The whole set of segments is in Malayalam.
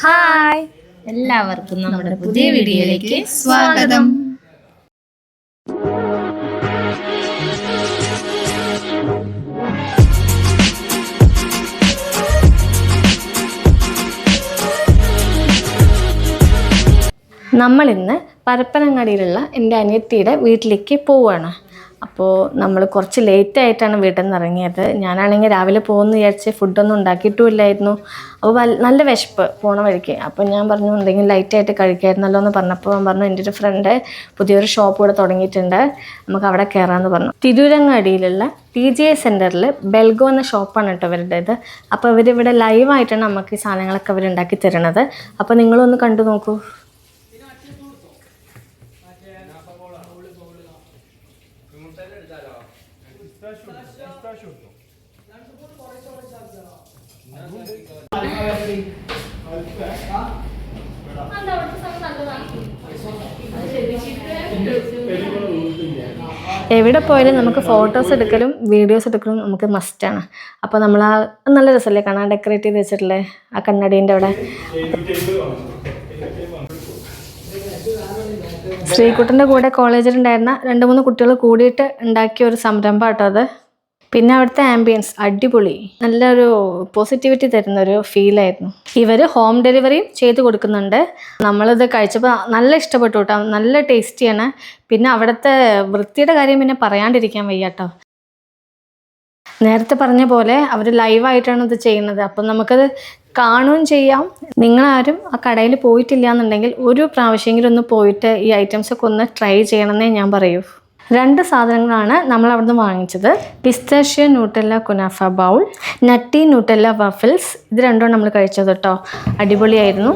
ഹായ്. എല്ലാവർക്കും നമ്മുടെ പുതിയ വീഡിയോയിലേക്ക് സ്വാഗതം. നമ്മളിന്ന് പരപ്പനങ്ങാടിയിലുള്ള എന്റെ അനിയത്തിയുടെ വീട്ടിലേക്ക് പോവുകയാണ്. അപ്പോൾ നമ്മൾ കുറച്ച് ലേറ്റ് ആയിട്ടാണ് വീട്ടിൽ നിന്ന് ഇറങ്ങിയത് ഞാനാണെങ്കിൽ രാവിലെ പോകുമെന്ന് വിചാരിച്ച് ഫുഡൊന്നും ഉണ്ടാക്കിയിട്ടുമില്ലായിരുന്നു. അപ്പോൾ നല്ല വിശപ്പ് പോണ വഴിക്ക്. അപ്പോൾ ഞാൻ പറഞ്ഞു എന്തെങ്കിലും ലൈറ്റായിട്ട് കഴിക്കായിരുന്നല്ലോ എന്ന് പറഞ്ഞപ്പോൾ അവൻ പറഞ്ഞു എന്റെ ഒരു ഫ്രണ്ട് പുതിയൊരു ഷോപ്പ് ഇവിടെ തുടങ്ങിയിട്ടുണ്ട്. നമുക്ക് അവിടെ കയറാമെന്ന് പറഞ്ഞു. തിരൂരങ്ങാടിയിലുള്ള ടി ജി എ സെന്ററിൽ ബെൽഗോ എന്ന ഷോപ്പാണ് കേട്ടോ ഇവരുടേത്. അപ്പോൾ ഇവരിവിടെ ലൈവായിട്ടാണ് നമുക്ക് ഈ സാധനങ്ങളൊക്കെ അവർ ഉണ്ടാക്കി തരുന്നത്. അപ്പോൾ നിങ്ങളൊന്ന് കണ്ടു നോക്കൂ. എവിടെ പോയാലും നമുക്ക് ഫോട്ടോസ് എടുക്കലും വീഡിയോസ് എടുക്കലും നമുക്ക് മസ്റ്റാണ് അപ്പോൾ നമ്മൾ ആ നല്ല രസമല്ലേ കാണാൻ ഡെക്കറേറ്റ് ചെയ്ത് വെച്ചിട്ടില്ലേ ആ കണ്ണടീന്റെ അവിടെ. ശ്രീകുട്ടന്റെ കൂടെ കോളേജിലുണ്ടായിരുന്ന രണ്ട് മൂന്ന് കുട്ടികൾ കൂടിയിട്ട് ഉണ്ടാക്കിയ ഒരു സംരംഭം കേട്ടോ അത്. പിന്നെ അവിടുത്തെ ആംബിയൻസ് അടിപൊളി. നല്ലൊരു പോസിറ്റിവിറ്റി തരുന്ന ഒരു ഫീലായിരുന്നു ഇവർ ഹോം ഡെലിവറിയും ചെയ്ത് കൊടുക്കുന്നുണ്ട്. നമ്മളിത് കഴിച്ചപ്പോൾ നല്ല ഇഷ്ടപ്പെട്ടു കേട്ടോ നല്ല ടേസ്റ്റിയാണ് പിന്നെ അവിടുത്തെ വൃത്തിയുടെ കാര്യം പിന്നെ പറയാണ്ടിരിക്കാൻ വയ്യ കേട്ടോ നേരത്തെ പറഞ്ഞ പോലെ അവർ ലൈവായിട്ടാണ് ഇത് ചെയ്യുന്നത്. അപ്പം നമുക്കത് കാണുകയും ചെയ്യാം. നിങ്ങളാരും ആ കടയിൽ പോയിട്ടില്ല എന്നുണ്ടെങ്കിൽ ഒരു പ്രാവശ്യമെങ്കിലും ഒന്ന് പോയിട്ട് ഈ ഐറ്റംസൊക്കെ ഒന്ന് ട്രൈ ചെയ്യണമെന്നേ ഞാൻ പറയൂ. രണ്ട് സാധനങ്ങളാണ് നമ്മൾ അവിടുന്ന് വാങ്ങിച്ചത്. Pistachio Nutella kunafa bowl nutty Nutella waffles. ഇത് രണ്ടും നമ്മൾ കഴിച്ചത് കേട്ടോ. അടിപൊളിയായിരുന്നു.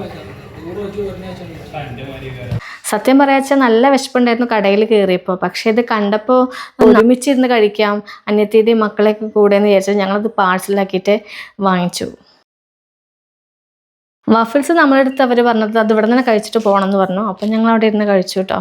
സത്യം പറയാച്ചാൽ നല്ല വിശപ്പുണ്ടായിരുന്നു കടയിൽ കയറിയപ്പോൾ പക്ഷേ ഇത് കണ്ടപ്പോൾ ഒരുമിച്ചിരുന്ന് കഴിക്കാം അന്യത്തീതി മക്കളെയൊക്കെ കൂടെ എന്ന് വിചാരിച്ചാൽ ഞങ്ങളത് പാഴ്സലാക്കിയിട്ട് വാങ്ങിച്ചു. വഫിൾസ് നമ്മളെടുത്ത് അവർ പറഞ്ഞത് അത് ഇവിടെ നിന്ന് കഴിച്ചിട്ട് പോകണം എന്ന് പറഞ്ഞു. അപ്പം ഞങ്ങൾ അവിടെ ഇരുന്ന് കഴിച്ചു കേട്ടോ.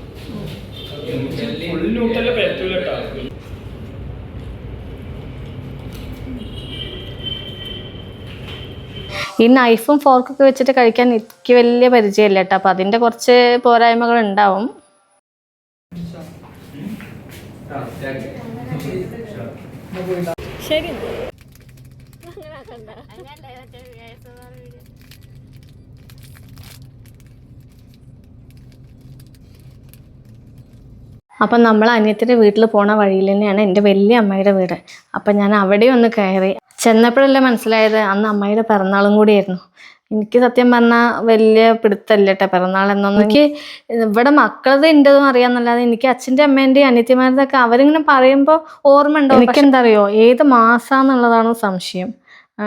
ന്യൂട്ടല്ല പറ്റൂല ഈ നൈഫും ഫോർക്കൊക്കെ വെച്ചിട്ട് കഴിക്കാൻ എനിക്ക് വലിയ പരിചയമില്ല കേട്ടോ. അപ്പം അതിന്റെ കുറച്ച് പോരായ്മകൾ ഉണ്ടാവും. ശരി. അപ്പം നമ്മൾ അനിയത്തിന്റെ വീട്ടിൽ പോണ വഴിയിൽ തന്നെയാണ് എന്റെ വലിയ അമ്മയുടെ വീട്. അപ്പം ഞാൻ അവിടെ ഒന്ന് കയറി. ചെന്നപ്പോഴല്ലേ മനസ്സിലായത് അന്ന് അമ്മയുടെ പിറന്നാളും കൂടിയായിരുന്നു. എനിക്ക് സത്യം പറഞ്ഞാൽ വലിയ പിടുത്തല്ല കേട്ടോ പിറന്നാൾ എന്നൊന്നും. എനിക്ക് ഇവിടെ മക്കളത് ഉണ്ടെന്നും അറിയാമെന്നല്ലാതെ എനിക്ക് അച്ഛന്റെ അമ്മേന്റെയും അനിയത്തിമാരുടെയൊക്കെ അവരിങ്ങനെ പറയുമ്പോൾ ഓർമ്മ ഉണ്ടോ എനിക്ക് എന്താ അറിയോ? ഏത് മാസാന്നുള്ളതാണ് സംശയം.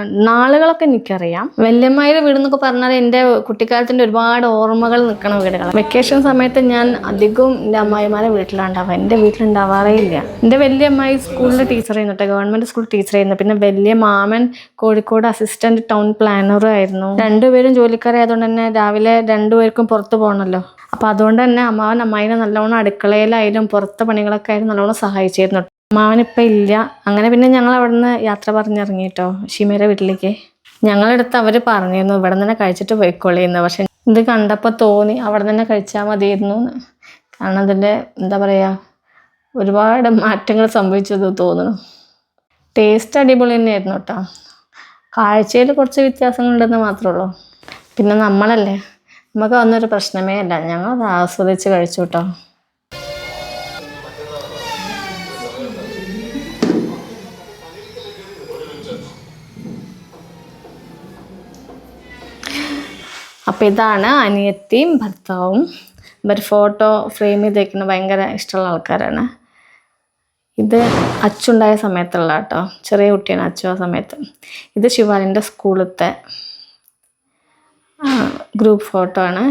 നാളുകളൊക്കെ എനിക്കറിയാം. വല്യമ്മയുടെ വീട് എന്നൊക്കെ പറഞ്ഞാൽ എന്റെ കുട്ടിക്കാലത്തിന്റെ ഒരുപാട് ഓർമ്മകൾ നിൽക്കണ വീടുകളാണ്. വെക്കേഷൻ സമയത്ത് ഞാൻ അധികവും എന്റെ അമ്മായിമാരെ വീട്ടിലുണ്ടാവുക എന്റെ വീട്ടിലുണ്ടാവാറേ ഇല്ല. എന്റെ വലിയ അമ്മായി സ്കൂളിൽ ടീച്ചർ ചെയ്യുന്നുണ്ട് ഗവൺമെന്റ് സ്കൂൾ ടീച്ചർ ചെയ്യുന്നു പിന്നെ വലിയ മാമൻ കോഴിക്കോട് അസിസ്റ്റന്റ് ടൗൺ പ്ലാനറും ആയിരുന്നു. രണ്ടുപേരും ജോലിക്കാരായതുകൊണ്ട് തന്നെ രാവിലെ രണ്ടുപേർക്കും പുറത്ത് പോകണമല്ലോ. അപ്പോൾ അതുകൊണ്ട് തന്നെ അമ്മാവൻ അമ്മായിനെ നല്ലോണം അടുക്കളയിലായാലും പുറത്തെ പണികളൊക്കെ ആയാലും നല്ലോണം സഹായിച്ചിരുന്നു അമ്മാവനിപ്പം ഇല്ല. അങ്ങനെ പിന്നെ ഞങ്ങൾ അവിടുന്ന് യാത്ര പറഞ്ഞിറങ്ങി കേട്ടോ ഷിമയുടെ വീട്ടിലേക്ക്. ഞങ്ങളെടുത്ത് അവർ പറഞ്ഞിരുന്നു ഇവിടെ തന്നെ കഴിച്ചിട്ട് പോയിക്കൊള്ളിയിരുന്നു പക്ഷെ ഇത് കണ്ടപ്പോൾ തോന്നി അവിടെ തന്നെ കഴിച്ചാൽ മതിയായിരുന്നു. കാരണം അതിന്റെ എന്താ പറയുക ഒരുപാട് മാറ്റങ്ങൾ സംഭവിച്ചത് തോന്നുന്നു. ടേസ്റ്റ് അടിപൊളി തന്നെയായിരുന്നു കേട്ടോ കാഴ്ചയിൽ കുറച്ച് വ്യത്യാസങ്ങളുണ്ടെന്ന് മാത്രമേ ഉള്ളൂ. പിന്നെ നമ്മളല്ലേ? നമുക്ക് വന്നൊരു പ്രശ്നമേ അല്ല. ഞങ്ങൾ ആസ്വദിച്ച് കഴിച്ചു കേട്ടോ അപ്പോൾ ഇതാണ് അനിയത്തിയും ഭർത്താവും. ഇവർ ഫോട്ടോ ഫ്രെയിം ചെയ്ത് വയ്ക്കുന്ന ഭയങ്കര ഇഷ്ടമുള്ള ആൾക്കാരാണ്. ഇത് അച്ചുണ്ടായ സമയത്തുള്ള കേട്ടോ. ചെറിയ കുട്ടിയാണ് അച്ചു ആ സമയത്ത്. ഇത് ശിവാലിന്റെ സ്കൂളത്തെ ഗ്രൂപ്പ് ഫോട്ടോ ആണ്.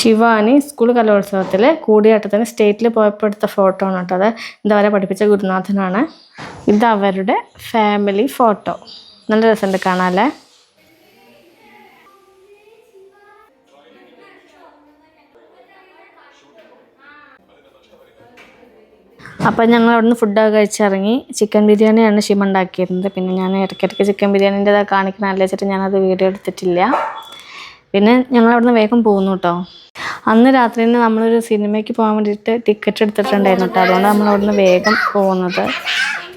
ശിവാനി സ്കൂൾ കലോത്സവത്തിൽ കൂടിയാട്ടത്തിന് സ്റ്റേറ്റിൽ പോയപ്പോൾ എടുത്ത ഫോട്ടോ ആണ് കേട്ടോ. അത് ഇതവരെ പഠിപ്പിച്ച ഗുരുനാഥനാണ്. ഇത് അവരുടെ ഫാമിലി ഫോട്ടോ നല്ല രസമുണ്ട് കാണാല്ലേ അപ്പം ഞങ്ങൾ അവിടുന്ന് ഫുഡൊക്കെ കഴിച്ചിറങ്ങി ചിക്കൻ ബിരിയാണിയാണ് ഷിമ ഉണ്ടാക്കിയിരുന്നത്. പിന്നെ ഞാൻ ഇടയ്ക്കിടയ്ക്ക് ചിക്കൻ ബിരിയാണീന്റെ കാണിക്കണമല്ലോ വെച്ചിട്ട് ഞാനത് വീഡിയോ എടുത്തിട്ടില്ല. പിന്നെ ഞങ്ങൾ അവിടുന്ന് വേഗം പോകുന്നു കേട്ടോ അന്ന് രാത്രി തന്നെ നമ്മളൊരു സിനിമയ്ക്ക് പോകാൻ വേണ്ടിയിട്ട് ടിക്കറ്റ് എടുത്തിട്ടുണ്ടായിരുന്നു കേട്ടോ അതുകൊണ്ട് നമ്മൾ അവിടുന്ന് വേഗം പോകുന്നത്.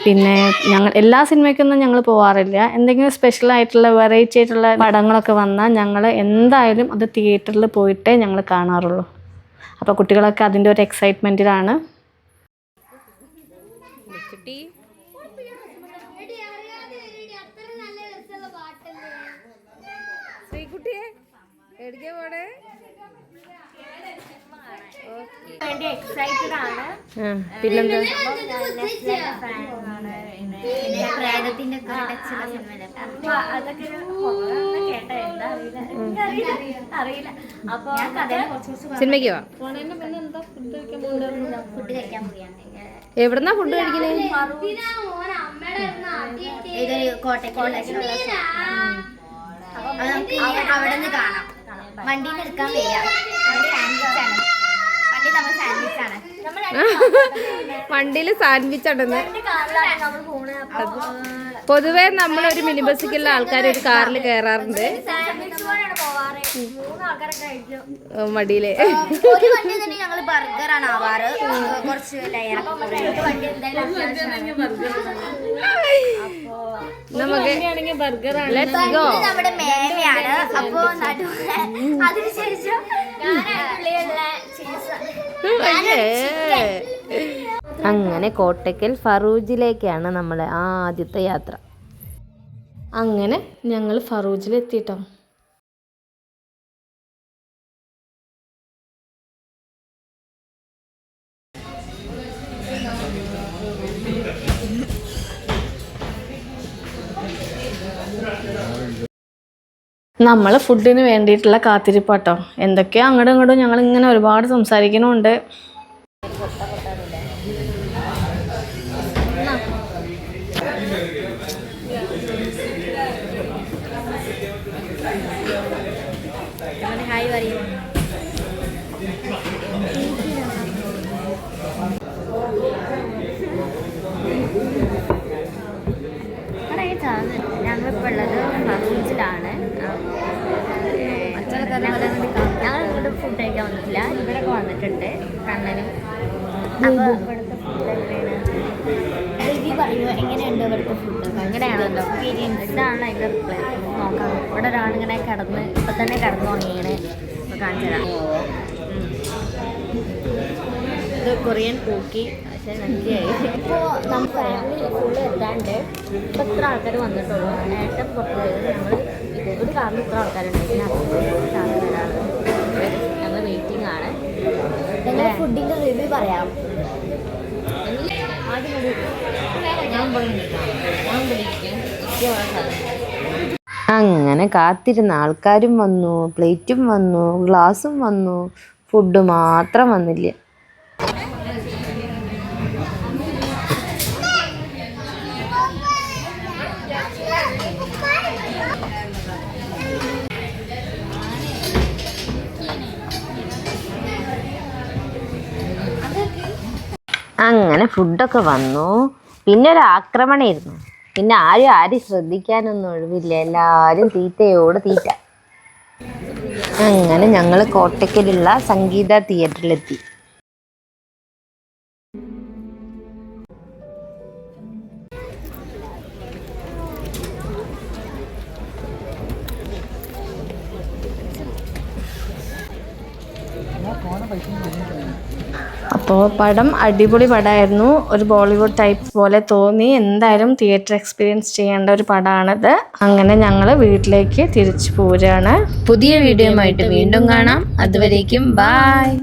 പിന്നെ ഞങ്ങൾ എല്ലാ സിനിമയ്ക്കൊന്നും ഞങ്ങൾ പോകാറില്ല എന്തെങ്കിലും സ്പെഷ്യൽ ആയിട്ടുള്ള വെറൈറ്റി ആയിട്ടുള്ള പടങ്ങളൊക്കെ വന്നാൽ ഞങ്ങൾ എന്തായാലും അത് തിയേറ്ററിൽ പോയിട്ടേ ഞങ്ങൾ കാണാറുള്ളൂ. അപ്പോൾ കുട്ടികളൊക്കെ അതിന്റെ ഒരു എക്സൈറ്റ്മെന്റിലാണ് ശ്രീകുട്ടിയെ എവിടേക്കാ പോണേ? എക്സൈറ്റഡ് ആണ് പിന്നെന്താ? പ്രേതത്തിന്റെ അപ്പൊ അതൊക്കെ കേട്ടോ. എന്താ അറിയില്ല. അപ്പൊ സിനിമയ്ക്ക് പോവാ. ഫുഡ് കഴിക്കാൻ പോയാണ് എവിടെന്നാ ഫുഡ് കഴിക്കുന്നത് വണ്ടിയിൽ വണ്ടിയിൽ എടുക്കാൻ വയ്യ സാൻഡ്വിച്ച് ആണ്. വണ്ടി നമ്മൾ സാൻഡ്വിച്ച് ആണ്. നമ്മൾ വണ്ടിയിൽ സാൻഡ്വിച്ച് ഉണ്ടെന്ന് പൊതുവേ നമ്മൾ ഒരു മിനി ബസ്സിലുള്ള ആൾക്കാർ ഒരു കാറിൽ കയറാറുണ്ട് വണ്ടിയിൽ ഒരു വണ്ടി തന്നെ ഞങ്ങൾ ആണ് ആവാറ്. കുറച്ച് ലെയർ വണ്ടി എന്തായാലും നമുക്ക് നമ്മുടെ മേലെയാണ് അപ്പൊ അതിനുശേഷം അങ്ങനെ കോട്ടയ്ക്കൽ ഫറൂജിലേക്കാണ് നമ്മളെ ആദ്യത്തെ യാത്ര. അങ്ങനെ ഞങ്ങൾ ഫറൂജിൽ നമ്മൾ ഫുഡിന് വേണ്ടിയിട്ടുള്ള കാത്തിരിപ്പാട്ടോ. എന്തൊക്കെയോ അങ്ങോട്ടും ഇങ്ങോട്ടും ഞങ്ങൾ ഇങ്ങനെ ഒരുപാട് സംസാരിക്കണമുണ്ട് ഹായ് പറയൂ ഞങ്ങളിപ്പോൾ ഉള്ളത് ഫറൂജിലാണ് ഞങ്ങൾ ഇവിടെ ഫുഡ് കഴിക്കാൻ വന്നിട്ടില്ല. ഇവിടെയൊക്കെ വന്നിട്ടുണ്ട് കണ്ണനും. അപ്പോൾ ഇവിടുത്തെ ഫുഡ് എങ്ങനെയാണ്? എങ്ങനെയുണ്ട് ഇവിടുത്തെ ഫുഡ് എക്സ്പീരിയൻസ് ഇതാണ് അതിന്റെ റിപ്ലൈ നോക്കാം. ഇവിടെ ഒരാളിങ്ങനെ കിടന്ന് ഇപ്പം തന്നെ കിടന്നു തുടങ്ങിയാണ് ഇപ്പോൾ കാണിച്ചു തരാം. ഇത് കൊറിയൻ പൂക്കി. പക്ഷേ നക്കിയായി ഇപ്പോൾ നമ്മൾ ഫാമിലി ഫുള്ള് എത്താണ്ട്. ഇപ്പം എത്ര ആൾക്കാർ വന്നിട്ടുള്ളൂ. ഏട്ടൻ പുറത്ത് ഞങ്ങൾ ഒരു കാറിൽ ഇത്ര ആൾക്കാരുണ്ട്. പിന്നെ ഹസ്ബൻഡ് ഞങ്ങൾ വെയിറ്റിംഗ് ആണ്. ഫുഡിന്റെ റിവ്യൂ പറയാം. ഞാൻ അങ്ങനെ കാത്തിരുന്ന ആൾക്കാരും വന്നു പ്ലേറ്റും വന്നു ഗ്ലാസും വന്നു. ഫുഡ് മാത്രം വന്നില്ല. അങ്ങനെ ഫുഡൊക്കെ വന്നു. പിന്നെ ഒരു ആക്രമണമായിരുന്നു പിന്നെ ആരും ആരും ശ്രദ്ധിക്കാനൊന്നും ഒഴിവില്ല. എല്ലാവരും തീറ്റയോട് തീറ്റ. അങ്ങനെ ഞങ്ങൾ കോട്ടയ്ക്കലുള്ള സംഗീത തിയേറ്ററിലെത്തി അപ്പോൾ പടം അടിപൊളി പടമായിരുന്നു ഒരു ബോളിവുഡ് ടൈപ്പ് പോലെ തോന്നി. എന്തായാലും തിയേറ്റർ എക്സ്പീരിയൻസ് ചെയ്യേണ്ട ഒരു പടമാണിത് അങ്ങനെ ഞങ്ങൾ വീട്ടിലേക്ക് തിരിച്ചു പോരുകയാണ് പുതിയ വീഡിയോ വീണ്ടും കാണാം. അതുവരേക്കും ബായ്